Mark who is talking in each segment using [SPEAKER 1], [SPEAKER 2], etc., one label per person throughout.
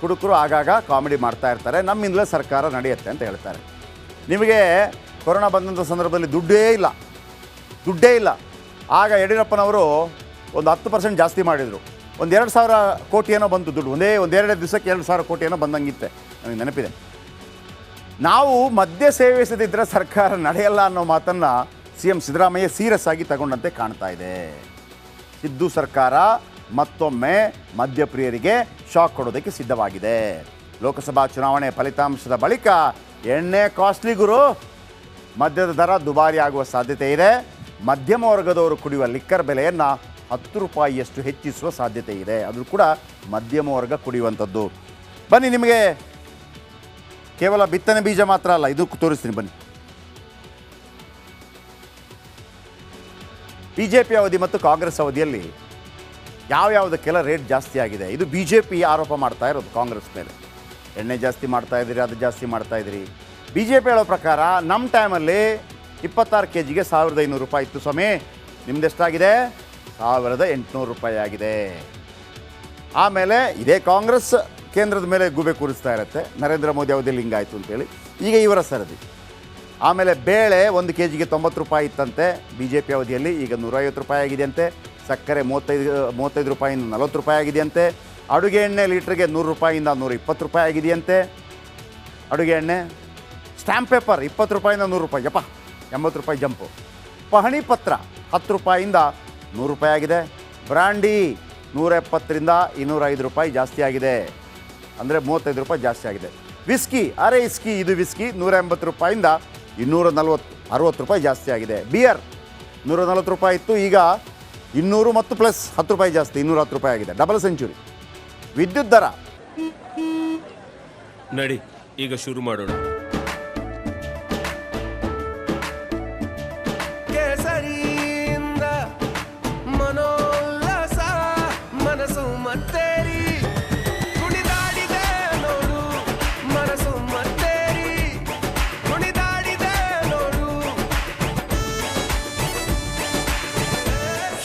[SPEAKER 1] ಕುಡುಕರು ಆಗಾಗ ಕಾಮಿಡಿ ಮಾಡ್ತಾ ಇರ್ತಾರೆ. ನಮ್ಮಿಂದಲೇ ಸರ್ಕಾರ ನಡೆಯುತ್ತೆ ಅಂತ ಹೇಳ್ತಾರೆ. ನಿಮಗೆ ಕೊರೋನಾ ಬಂದಂಥ ಸಂದರ್ಭದಲ್ಲಿ ದುಡ್ಡೇ ಇಲ್ಲ. ದುಡ್ಡೇ ಇಲ್ಲ. ಆಗ ಯಡಿಯೂರಪ್ಪನವರು ಒಂದು ಹತ್ತು ಪರ್ಸೆಂಟ್ ಜಾಸ್ತಿ ಮಾಡಿದರು. ಒಂದು ಎರಡು ಸಾವಿರ ಕೋಟಿ ಏನೋ ಬಂತು ದುಡ್ಡು. ಒಂದೇ ಒಂದೆರಡು ದಿವಸಕ್ಕೆ ಎರಡು ಸಾವಿರ ಕೋಟಿ ಏನೋ ಬಂದಂಗಿತ್ತೆ. ನನಗೆ ನೆನಪಿದೆ. ನಾವು ಮದ್ಯ ಸೇವಿಸದಿದ್ದರೆ ಸರ್ಕಾರ ನಡೆಯಲ್ಲ ಅನ್ನೋ ಮಾತನ್ನು ಸಿ ಎಂ ಸಿದ್ದರಾಮಯ್ಯ ಸೀರಿಯಸ್ ಆಗಿ ತಗೊಂಡಂತೆ ಕಾಣ್ತಾ ಇದೆ. ಸಿದ್ದು ಸರ್ಕಾರ ಮತ್ತೊಮ್ಮೆ ಮದ್ಯಪ್ರಿಯರಿಗೆ ಶಾಕ್ ಕೊಡೋದಕ್ಕೆ ಸಿದ್ಧವಾಗಿದೆ. ಲೋಕಸಭಾ ಚುನಾವಣೆ ಫಲಿತಾಂಶದ ಬಳಿಕ ಎಣ್ಣೆ ಕಾಸ್ಟ್ಲಿ ಗುರು. ಮದ್ಯದ ದರ ದುಬಾರಿ ಆಗುವ ಸಾಧ್ಯತೆ ಇದೆ. ಮಧ್ಯಮ ವರ್ಗದವರು ಕುಡಿಯುವ ಲಿಕ್ಕರ್ ಬೆಲೆಯನ್ನು ಹತ್ತು ರೂಪಾಯಿಯಷ್ಟು ಹೆಚ್ಚಿಸುವ ಸಾಧ್ಯತೆ ಇದೆ. ಅದು ಕೂಡ ಮಧ್ಯಮ ವರ್ಗ ಕುಡಿಯುವಂಥದ್ದು. ಬನ್ನಿ ನಿಮಗೆ ಕೇವಲ ಬಿತ್ತನೆ ಬೀಜ ಮಾತ್ರ ಅಲ್ಲ, ಇದು ತೋರಿಸ್ತೀನಿ ಬನ್ನಿ. ಬಿ ಜೆ ಪಿ ಅವಧಿ ಮತ್ತು ಕಾಂಗ್ರೆಸ್ ಅವಧಿಯಲ್ಲಿ ಯಾವ್ಯಾವುದಕ್ಕೆಲ್ಲ ರೇಟ್ ಜಾಸ್ತಿ ಆಗಿದೆ? ಇದು ಬಿ ಜೆ ಪಿ ಆರೋಪ ಮಾಡ್ತಾ ಇರೋದು ಕಾಂಗ್ರೆಸ್ ಮೇಲೆ. ಎಣ್ಣೆ ಜಾಸ್ತಿ ಮಾಡ್ತಾ ಇದ್ದೀರಿ, ಅದು ಜಾಸ್ತಿ ಮಾಡ್ತಾ ಇದ್ದೀರಿ. ಬಿ ಜೆ ಪಿ ಹೇಳೋ ಪ್ರಕಾರ ನಮ್ಮ ಟೈಮಲ್ಲಿ ಇಪ್ಪತ್ತಾರು ಕೆ ಜಿಗೆ ಸಾವಿರದ ಐನೂರು ರೂಪಾಯಿ ಇತ್ತು ಸ್ವಾಮಿ. ನಿಮ್ದೆಷ್ಟಾಗಿದೆ? ಸಾವಿರದ ಎಂಟುನೂರು ರೂಪಾಯಿ ಆಗಿದೆ. ಆಮೇಲೆ ಇದೇ ಕಾಂಗ್ರೆಸ್ ಕೇಂದ್ರದ ಮೇಲೆ ಗುಬೆ ಕೂರಿಸ್ತಾ ಇರುತ್ತೆ. ನರೇಂದ್ರ ಮೋದಿ ಅವಧಿಯಲ್ಲಿ ಹಿಂಗಾಯಿತು ಅಂತೇಳಿ. ಈಗ ಇವರ ಸರದಿ. ಆಮೇಲೆ ಬೇಳೆ ಒಂದು ಕೆ ಜಿಗೆ ತೊಂಬತ್ತು ರೂಪಾಯಿ ಇತ್ತಂತೆ. ಬಿ ಜೆ ಪಿ ಅವಧಿಯಲ್ಲಿ ಈಗ ನೂರೈವತ್ತು ರೂಪಾಯಿ ಆಗಿದೆಯಂತೆ ಸಕ್ಕರೆ ಮೂವತ್ತೈದು ಮೂವತ್ತೈದು ರೂಪಾಯಿಂದ ನಲವತ್ತು ರೂಪಾಯಿ ಆಗಿದೆಯಂತೆ. ಅಡುಗೆ ಎಣ್ಣೆ ಲೀಟ್ರಿಗೆ ನೂರು ರೂಪಾಯಿಂದ ನೂರ ಇಪ್ಪತ್ತು ರೂಪಾಯಿ ಆಗಿದೆಯಂತೆ. ಅಡುಗೆ ಎಣ್ಣೆ, ಸ್ಟ್ಯಾಂಪ್ ಪೇಪರ್ ಇಪ್ಪತ್ತು ರೂಪಾಯಿಂದ ನೂರು ರೂಪಾಯಿ. ಯಪ್ಪ, ಎಂಬತ್ತು ರೂಪಾಯಿ ಜಂಪು. ಪಹಣಿ ಪತ್ರ ಹತ್ತು ರೂಪಾಯಿಂದ ನೂರು ರೂಪಾಯಿ ಆಗಿದೆ. ಬ್ರಾಂಡಿ ನೂರ ಎಪ್ಪತ್ತರಿಂದ ಇನ್ನೂರೈದು ರೂಪಾಯಿ ಜಾಸ್ತಿ ಆಗಿದೆ. ಅಂದರೆ ಮೂವತ್ತೈದು ರೂಪಾಯಿ ಜಾಸ್ತಿ ಆಗಿದೆ. ವಿಸ್ಕಿ, ಅರೆ ಇಸ್ಕಿ, ಇದು ವಿಸ್ಕಿ ನೂರ ಎಂಬತ್ತು ರೂಪಾಯಿಂದ ಇನ್ನೂರ ನಲ್ವತ್ತು, ಅರುವತ್ತು ರೂಪಾಯಿ ಜಾಸ್ತಿ ಆಗಿದೆ. ಬಿಯರ್ ನೂರ ನಲ್ವತ್ತು ರೂಪಾಯಿ ಇತ್ತು. ಈಗ ಇನ್ನೂರು ಮತ್ತು ಪ್ಲಸ್ ಹತ್ತು ರೂಪಾಯಿ ಜಾಸ್ತಿ, ಇನ್ನೂರ ಹತ್ತು ರೂಪಾಯಿ ಆಗಿದೆ. ಡಬಲ್ ಸೆಂಚುರಿ ವಿದ್ಯುತ್ ದರ.
[SPEAKER 2] ನಡಿ, ಈಗ ಶುರು ಮಾಡೋಣ.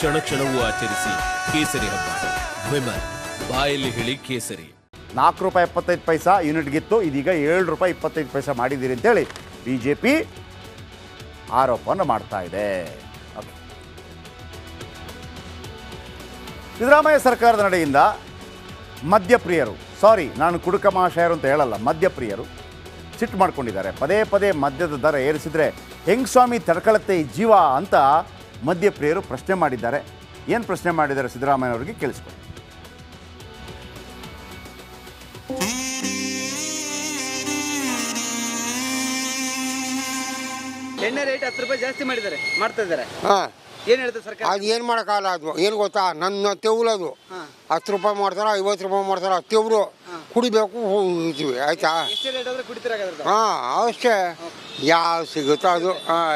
[SPEAKER 2] ಕ್ಷಣ ಕ್ಷಣವೂ ಆಚರಿಸಿ ಕೇಸರಿ ಹಬ್ಬ. ವಿಮಲ್, ಬಾಯಲ್ಲಿ ಹೇಳಿ ಕೇಸರಿ.
[SPEAKER 1] ನಾಲ್ಕು ರೂಪಾಯಿ ಎಪ್ಪತ್ತೈದು ಪೈಸಾ ಯೂನಿಟ್ಗಿತ್ತು ಇದೀಗ ಏಳು ರೂಪಾಯಿ ಇಪ್ಪತ್ತೈದು ಪೈಸಾ ಮಾಡಿದ್ದೀರಿ ಅಂತೇಳಿ ಬಿ ಜೆ ಪಿ ಆರೋಪವನ್ನು ಮಾಡ್ತಾ ಇದೆ. ಸಿದ್ದರಾಮಯ್ಯ ಸರ್ಕಾರದ ನಡೆಯಿಂದ ಮದ್ಯಪ್ರಿಯರು, ಸಾರಿ, ನಾನು ಕುಡುಕ ಮಹಾಶಯರು ಅಂತ ಹೇಳಲ್ಲ, ಮದ್ಯಪ್ರಿಯರು ಸಿಟ್ಟು ಮಾಡ್ಕೊಂಡಿದ್ದಾರೆ. ಪದೇ ಪದೇ ಮದ್ಯದ ದರ ಏರಿಸಿದರೆ ಹೆಂಗ್ ಸ್ವಾಮಿ ತಡ್ಕೊಳ್ಳುತ್ತೆ ಈ ಜೀವ ಅಂತ ಮದ್ಯಪ್ರಿಯರು ಪ್ರಶ್ನೆ ಮಾಡಿದ್ದಾರೆ. ಏನು ಪ್ರಶ್ನೆ ಮಾಡಿದ್ದಾರೆ ಸಿದ್ದರಾಮಯ್ಯವ್ರಿಗೆ ಕೇಳಿಸ್ಕೊಳ್ಳಿ.
[SPEAKER 3] ಎಣ್ಣೆ ರೇಟ್ ಹತ್ತು ರೂಪಾಯಿ ಜಾಸ್ತಿ ಮಾಡಿದ್ದಾರೆ ಮಾಡ್ತಾ ಇದ್ದಾರೆ.
[SPEAKER 4] ಹಾಂ.
[SPEAKER 3] ಏನ್ ಹೇಳ್ತಾರೆ ಸರ್ಕಾರ?
[SPEAKER 4] ಅದು ಏನು ಮಾಡೋಕ್ಕಾಗಲ್ಲ ಅದು? ಏನು ಗೊತ್ತಾ? ನನ್ನ ತೆವ್ಲದು ಹತ್ತು ರೂಪಾಯಿ ಮಾಡ್ತಾರ ಐವತ್ತು ರೂಪಾಯಿ ಮಾಡ್ತಾರ ತೆವ್ರು ಕುಡಿಬೇಕು ಹೋಗ್ತೀವಿ ಆಯ್ತಾ?
[SPEAKER 3] ಎಷ್ಟೇ ರೇಟ್ ಆದ್ರೆ
[SPEAKER 4] ಹಾಂ ಅಷ್ಟೇ. ಯಾವ ಸಿಗುತ್ತೋ ಅದು. ಆ,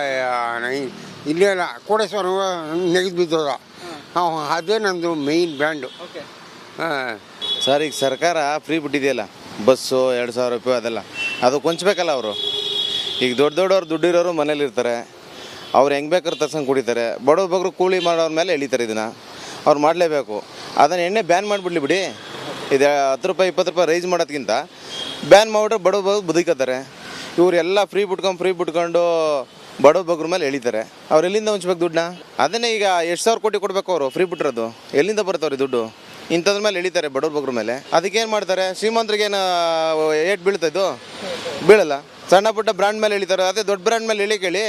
[SPEAKER 4] ನೈ- ಇಲ್ಲೇ ಇಲ್ಲ. ಕೋಡೇಶ್ವರ ನೆಗೆದು ಬಿದ್ದದ. ಹಾಂ. ಅದೇ ನಂದು ಮೇಯ್ನ್ ಬ್ರ್ಯಾಂಡು
[SPEAKER 5] ಸರ್ ಈಗ ಸರ್ಕಾರ ಫ್ರೀ ಬಿಟ್ಟಿದೆಯಲ್ಲ? ಬಸ್ಸು ಎರಡು ಸಾವಿರ ರೂಪಾಯಿ ಅದೆಲ್ಲ. ಅದು ಕೊಂಚಬೇಕಲ್ಲ ಅವರು? ಈಗ ದೊಡ್ಡ ದೊಡ್ಡವ್ರು ದುಡ್ಡಿರೋರು ಮನೇಲಿ ಇರ್ತಾರೆ. ಅವ್ರು ಹೆಂಗೆ ಬೇಕಾದ್ರೆ ತರ್ಸಂಗೆ ಕುಡಿತಾರೆ. ಬಡವ್ರ ಬಗ್ರು ಕೂಲಿ ಮಾಡೋರ ಮೇಲೆ ಎಳಿತಾರೆ ಇದನ್ನು. ಅವ್ರು ಮಾಡಲೇಬೇಕು. ಅದನ್ನು ಎಣ್ಣೆ ಬ್ಯಾನ್ ಮಾಡಿಬಿಡ್ಲಿ ಬಿಡಿ. ಇದು ಹತ್ತು ರೂಪಾಯಿ ಇಪ್ಪತ್ತು ರೂಪಾಯಿ ರೈಸ್ ಮಾಡೋದ್ಕಿಂತ. ಬ್ಯಾನ್ ಮಾಡಿಬಿಟ್ರೆ ಬಡವರು ಬದುಕತ್ತಾರೆ ಇವರೆಲ್ಲ ಫ್ರೀ ಬಿಟ್ಕೊಂಡು ಫ್ರೀ ಬಿಟ್ಕೊಂಡು ಬಡವ ಬಗ್ರ ಮೇಲೆ ಎಳಿತಾರೆ. ಅವ್ರು ಎಲ್ಲಿಂದ ಹಂಚ್ಬೇಕು ದುಡ್ಡನ್ನ? ಅದನ್ನೇ ಈಗ ಎಷ್ಟು ಸಾವಿರ ಕೋಟಿ ಕೊಡಬೇಕು ಅವರು ಫ್ರೀ ಬಿಟ್ಟಿರೋದು ಎಲ್ಲಿಂದ ಬರ್ತಾವ್ರಿ ದುಡ್ಡು? ಇಂಥದ್ರ ಮೇಲೆ ಎಳಿತಾರೆ ಬಡವ್ರ ಬಗ್ರ ಮೇಲೆ. ಅದಕ್ಕೆ ಏನು ಮಾಡ್ತಾರೆ? ಶ್ರೀಮಂತರಿಗೇನು ಏಟ್ ಬೀಳ್ತಾ ಇದು? ಬೀಳಲ್ಲ. ಸಣ್ಣ ಪುಟ್ಟ ಬ್ರ್ಯಾಂಡ್ ಮೇಲೆ ಎಳಿತಾರೆ. ಅದೇ ದೊಡ್ಡ ಬ್ರ್ಯಾಂಡ್ ಮೇಲೆ ಎಳಿಕ್ ಕೇಳಿ,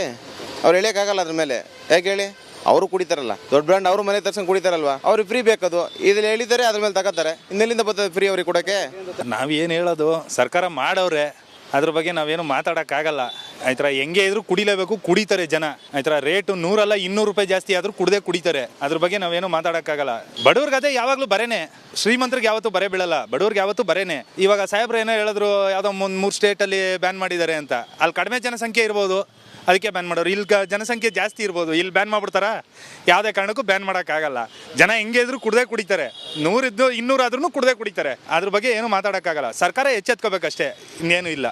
[SPEAKER 5] ಅವ್ರು ಎಳಿಯೋಕ್ಕಾಗಲ್ಲ ಅದ್ರ ಮೇಲೆ. ಯಾಕೆ ಹೇಳಿ? ಅವರು ಕುಡಿತಾರಲ್ಲ. ದೊಡ್ಡ ಬ್ರ್ಯಾಂಡ್ ಅವರು ಮನೆ ತರ್ಸಂಗೆ ಕುಡಿತಾರಲ್ವ? ಅವ್ರಿಗೆ ಫ್ರೀ ಬೇಕದು ಇದ್ರಲ್ಲಿ ಎಳಿತಾರೆ, ಅದ್ರ ಮೇಲೆ ತಗೋತಾರೆ. ಇನ್ನೆಲ್ಲಿಂದ ಬರ್ತದೆ ಫ್ರೀ ಅವ್ರಿಗೆ ಕೊಡೋಕ್ಕೆ?
[SPEAKER 6] ಏನು ಹೇಳೋದು? ಸರ್ಕಾರ ಮಾಡವ್ರೆ. ಅದ್ರ ಬಗ್ಗೆ ನಾವೇನು ಮಾತಾಡೋಕ್ಕಾಗಲ್ಲ. ಆಯ್ತರ? ಹೆಂಗೆ ಇದ್ರು ಕುಡಿಲೇಬೇಕು, ಕುಡಿತಾರೆ ಜನ. ಆಯ್ತರ? ರೇಟು ನೂರಲ್ಲ ಇನ್ನೂರು ರೂಪಾಯಿ ಜಾಸ್ತಿ ಆದ್ರೂ ಕುಡದೆ ಕುಡಿತಾರೆ. ಅದ್ರ ಬಗ್ಗೆ ನಾವೇನು ಮಾತಾಡೋಕ್ಕಾಗಲ್ಲ. ಬಡವ್ರಿಗೆ ಅದೇ ಯಾವಾಗಲೂ ಬರೇನೆ. ಶ್ರೀಮಂತರಿಗೆ ಯಾವತ್ತೂ ಬರೇ ಬೀಳಲ್ಲ. ಬಡವ್ರಿಗೆ ಯಾವತ್ತೂ ಬರೇನೆ. ಇವಾಗ ಸಾಹೇಬ್ರು ಏನೋ ಹೇಳಿದ್ರು, ಯಾವುದೋ ಒಂದು ಮೂರು ಸ್ಟೇಟಲ್ಲಿ ಬ್ಯಾನ್ ಮಾಡಿದ್ದಾರೆ ಅಂತ. ಅಲ್ಲಿ ಕಡಿಮೆ ಜನಸಂಖ್ಯೆ ಇರ್ಬೋದು. ಅದಕ್ಕೆ ಬ್ಯಾನ್ ಮಾಡೋರು. ಇಲ್ಲಿ ಜನಸಂಖ್ಯೆ ಜಾಸ್ತಿ ಇರ್ಬೋದು. ಇಲ್ಲಿ ಬ್ಯಾನ್ ಮಾಡ್ಬಿಡ್ತಾರ? ಯಾವುದೇ ಕಾರಣಕ್ಕೂ ಬ್ಯಾನ್ ಮಾಡೋಕ್ಕಾಗಲ್ಲ. ಜನ ಹೆಂಗೆ ಇದ್ರು ಕುಡ್ದೇ ಕುಡಿತಾರೆ. ನೂರಿದ್ದು ಇನ್ನೂರಾದ್ರೂ ಕುಡ್ದೇ ಕುಡಿತಾರೆ. ಅದ್ರ ಬಗ್ಗೆ ಏನು ಮಾತಾಡೋಕ್ಕಾಗಲ್ಲ. ಸರ್ಕಾರ ಎಚ್ಚೆತ್ಕೋಬೇಕಷ್ಟೇ. ಇನ್ನೇನು ಇಲ್ಲ.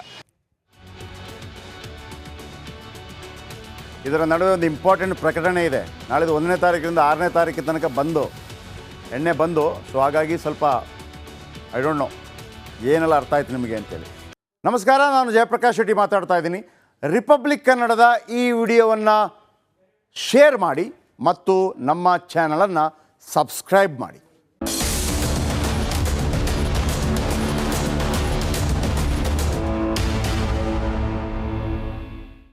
[SPEAKER 1] ಇದರ ನಡುವೆ ಒಂದು ಇಂಪಾರ್ಟೆಂಟ್ ಪ್ರಕಟಣೆ ಇದೆ. ನಾಳೆದು ಒಂದನೇ ತಾರೀಕಿನಿಂದ ಆರನೇ ತಾರೀಕಿನ ತನಕ ಬಂದು, ಎಣ್ಣೆ ಬಂದು ಸೊ ಹಾಗಾಗಿ ಸ್ವಲ್ಪ ಐ ಡೋಂಟ್ ನೋ ಏನೆಲ್ಲ ಅರ್ಥ ಆಯ್ತು ನಿಮಗೆ ಅಂತೇಳಿ. ನಮಸ್ಕಾರ, ನಾನು ಜಯಪ್ರಕಾಶ್ ಶೆಟ್ಟಿ ಮಾತಾಡ್ತಾ ಇದ್ದೀನಿ. ರಿಪಬ್ಲಿಕ್ ಕನ್ನಡದ ಈ ವಿಡಿಯೋವನ್ನು ಶೇರ್ ಮಾಡಿ ಮತ್ತು ನಮ್ಮ ಚಾನಲನ್ನು ಸಬ್ಸ್ಕ್ರೈಬ್ ಮಾಡಿ.